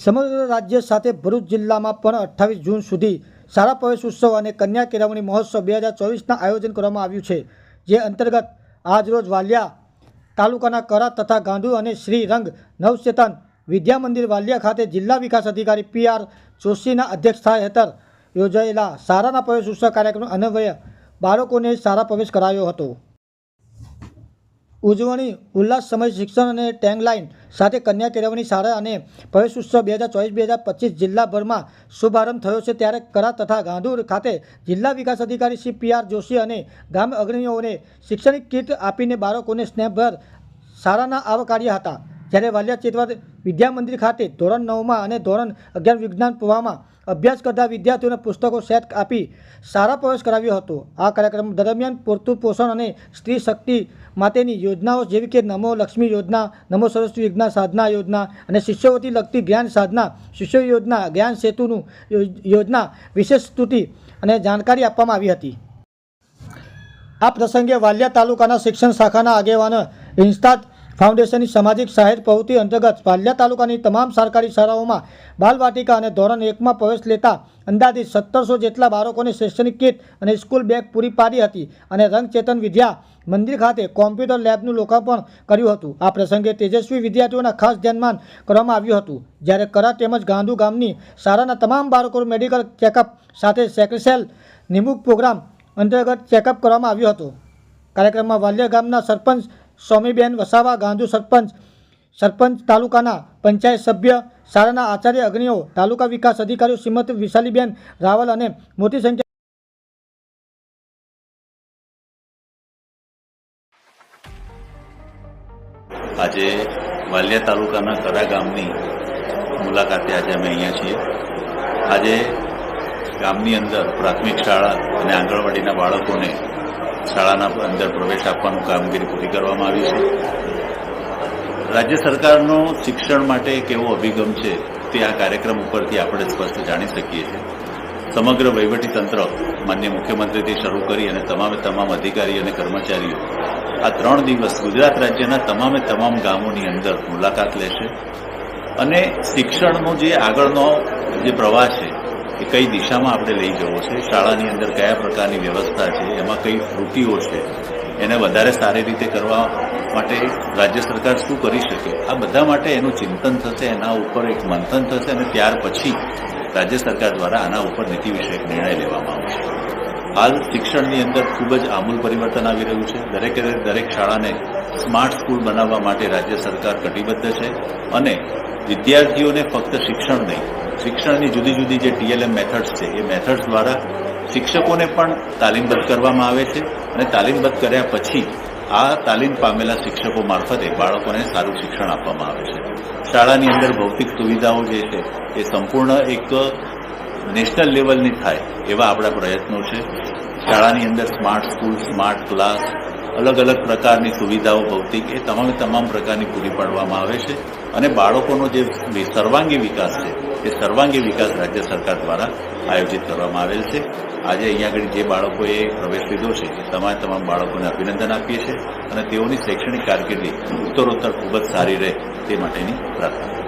સમગ્ર રાજ્ય સાથે ભરૂચ જિલ્લામાં પણ અઠ્ઠાવીસ જૂન સુધી શાળા પ્રવેશ ઉત્સવ અને કન્યા કેળવણી મહોત્સવ બે હજાર ચોવીસના આયોજન કરવામાં આવ્યું છે, જે અંતર્ગત આજરોજ વાલિયા તાલુકાના કરા તથા ગાંધુ અને શ્રી રંગ નવચેતન વિદ્યા મંદિર વાલિયા ખાતે જિલ્લા વિકાસ અધિકારી પી આર જોશીના અધ્યક્ષસ્થાન હેઠળ યોજાયેલા શાળાના પ્રવેશ ઉત્સવ કાર્યક્રમ અન્વયે બાળકોને શાળા પ્રવેશ કરાયો હતો. ઉજવણી, ઉલ્લાસ, સમય, શિક્ષણ અને ટેગલાઇન સાથે કન્યા કેળવણી શાળા અને પ્રવેશ ઉત્સવ બે હજાર ચોવીસ બે હજાર પચીસ જિલ્લાભરમાં શુભારંભ થયો છે. ત્યારે કરા તથા ગાંધુર ખાતે જિલ્લા વિકાસ અધિકારી શ્રી પી આર જોશી અને ગામ અગ્રણીઓને શૈક્ષણિક કીટ આપીને બાળકોને સ્નેહભર શાળાના આવકાર્યા હતા. જ્યારે વાલિયા ચેતવત વિદ્યામંદિર ખાતે ધોરણ નવમાં અને ધોરણ અગિયાર વિજ્ઞાન પ્રવાહમાં અભ્યાસ કરતા વિદ્યાર્થીઓને પુસ્તકો સેટ આપી સારા પ્રવેશ કરાવ્યો હતો. આ કાર્યક્રમ દરમિયાન પૂરતું પોષણ અને સ્ત્રી શક્તિ માટેની યોજનાઓ જેવી કે નમો લક્ષ્મી યોજના, નમો સરસ્વતી યોજના, સાધના યોજના અને શિષ્યવૃત્તિ લગતી જ્ઞાન સાધના, શિષ્ય યોજના, જ્ઞાન સેતુનું યોજના વિશેષ સ્તુતિ અને જાણકારી આપવામાં આવી હતી. આ પ્રસંગે વાલિયા તાલુકાના શિક્ષણ શાખાના આગેવાનો ઇન્સ્ટાટ ફાઉન્ડેશનની સામાજિક સહાયક પ્રવૃત્તિ અંતર્ગત વાલિયા તાલુકાની તમામ સરકારી શાળાઓમાં બાલવાટિકા અને ધોરણ એકમાં પ્રવેશ લેતા અંદાજિત સત્તરસો જેટલા બાળકોને શૈક્ષણિક કીટ અને સ્કૂલ બેગ પૂરી પાડી હતી અને રંગચેતન વિદ્યા મંદિર ખાતે કોમ્પ્યુટર લેબનું લોકાર્પણ કર્યું હતું. આ પ્રસંગે તેજસ્વી વિદ્યાર્થીઓના ખાસ ધ્યાનમાન કરવામાં આવ્યું હતું. જ્યારે કરા તેમજ ગાંધુ ગામની શાળાના તમામ બાળકો મેડિકલ ચેકઅપ સાથે સેક્રેસેલ નિમણૂક પ્રોગ્રામ અંતર્ગત ચેકઅપ કરવામાં આવ્યું હતું. કાર્યક્રમમાં વાલિયા ગામના સરપંચ સ્વામીબેન વસાવા ગાંધુ સરપંચ સરપંચ તાલુકાના પંચાયત સભ્ય, શાળાના આચાર્ય અગ્નિઓ, તાલુકા વિકાસ અધિકારીઓ શ્રીમતી વિશાલીબેન રાવલ અને મોટી સંખ્યા આજે વાલિયા તાલુકાના કરા ગામની મુલાકાતે આજે અમે અહીંયા છીએ. આજે ગામની અંદર પ્રાથમિક શાળા અને આંગણવાડીના બાળકોને શાળાના અંદર પ્રવેશ આપવાનું કામગીરી પૂરી કરવામાં આવી છે. રાજ્ય સરકારનો શિક્ષણ માટે એક એવો અભિગમ છે, તે આ કાર્યક્રમ ઉપરથી આપણે સ્પષ્ટ જાણી શકીએ છીએ. સમગ્ર વહીવટીતંત્ર માન્ય મુખ્યમંત્રીથી શરૂ કરી અને તમામે તમામ અધિકારી અને કર્મચારીઓ આ ત્રણ દિવસ ગુજરાત રાજ્યના તમામે તમામ ગામોની અંદર મુલાકાત લેશે. અને શિક્ષણનો જે આગળનો જે પ્રવાહ છે એ કઈ દિશામાં આપણે લઈ જવો છે, શાળાની અંદર કયા પ્રકારની વ્યવસ્થા છે, એમાં કઈ ત્રુટીઓ છે, એને વધારે સારી રીતે કરવા માટે રાજ્ય સરકાર શું કરી શકે? આ બધા માટે એનું ચિંતન થશે, એના ઉપર એક મંથન થશે અને ત્યાર પછી રાજ્ય સરકાર દ્વારા આના ઉપર નીતિ વિષયક નિર્ણય લેવામાં આવશે. હાલ શિક્ષણની અંદર ખૂબ જ આમૂલ પરિવર્તન આવી રહ્યું છે. દરેકે દરેક શાળાને સ્માર્ટ સ્કૂલ બનાવવા માટે રાજ્ય સરકાર કટિબદ્ધ છે અને વિદ્યાર્થીઓને ફક્ત શિક્ષણ નહીં શિક્ષણની જુદી જુદી જે ટીએલએમ મેથડ્સ છે, એ મેથડ્સ દ્વારા શિક્ષકોને પણ તાલીમબદ્ધ કરવામાં આવે છે અને તાલીમબદ્ધ કર્યા પછી આ તાલીમ પામેલા શિક્ષકો મારફતે બાળકોને સારું શિક્ષણ આપવામાં આવે છે. શાળાની અંદર ભૌતિક સુવિધાઓ જે છે, એ સંપૂર્ણ એક નેશનલ લેવલની થાય એવા આપણા પ્રયત્નો છે. શાળાની અંદર સ્માર્ટ સ્કૂલ સ્માર્ટ ક્લાસ અલગ અલગ પ્રકારની સુવિધાઓ ભૌતિક, એ તમામે તમામ પ્રકારની પૂરી પાડવામાં આવે છે. અને બાળકોનો જે સર્વાંગી વિકાસ છે એ સર્વાંગી વિકાસ રાજ્ય સરકાર દ્વારા આયોજિત કરવામાં આવેલ છે. આજે અહીંયા આગળ જે બાળકોએ પ્રવેશ લીધો છે, એ તમામ તમામ બાળકોને અભિનંદન આપીએ છીએ અને તેઓની શૈક્ષણિક કારકિર્દી ઉત્તરોત્તર ખૂબ જ સારી રહે તે માટેની પ્રાર્થના.